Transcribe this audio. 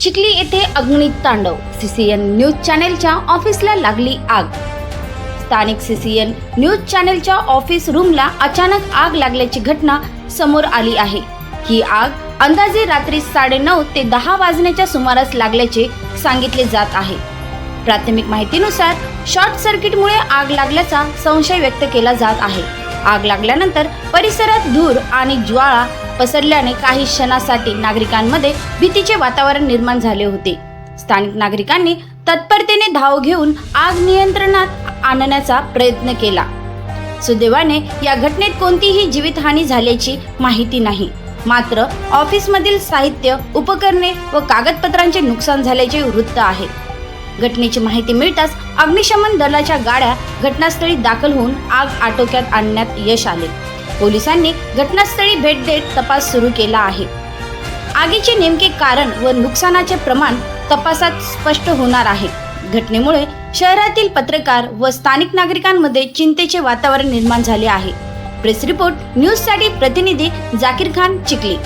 चिखली येथे अग्नी तांडव. सीसीएन न्यूज चॅनेलच्या ऑफिसला लागली आग. स्थानिक सीसीएन न्यूज चॅनेलच्या ऑफिस रूमला अचानक आग लागल्याची घटना समोर आली आहे. ही आग अंदाजे रात्री साडेनऊ ते दहा वाजण्याच्या सुमारास लागल्याचे सांगितले जात आहे. प्राथमिक माहितीनुसार शॉर्ट सर्किटमुळे आग लागल्याचा संशय व्यक्त केला जात आहे. आग लागल्यानंतर परिसरात धूर आणि ज्वाळा पसरल्याने काही क्षणासाठी नागरिकांमध्ये भीतीचे वातावरण निर्माण झाले होते. स्थानिक नागरिकांनी तत्परतेने धाव घेऊन आग नियंत्रणात आणण्याचा प्रयत्न केला. सुदैवाने या घटनेत कोणतीही जीवितहानी झाल्याची माहिती नाही. मात्र ऑफिसमधील साहित्य उपकरणे व कागदपत्रांचे नुकसान झाल्याचे वृत्त आहे. घटनेची माहिती मिळताच अग्निशमन दलाच्या गाड्या घटनास्थळी दाखल होऊन आग आटोक्यात आणण्यात यश आले. पोलिसांनी घटनास्थळी भेट देत तपास सुरू केला आहे. आगीचे नेमके कारण व नुकसानाचे प्रमाण तपासात स्पष्ट होणार आहे. घटनेमुळे शहरातील पत्रकार व स्थानिक नागरिकांमध्ये चिंतेचे वातावरण निर्माण झाले आहे. प्रेस रिपोर्ट न्यूजसाठी प्रतिनिधी जाकीर खान चिखली.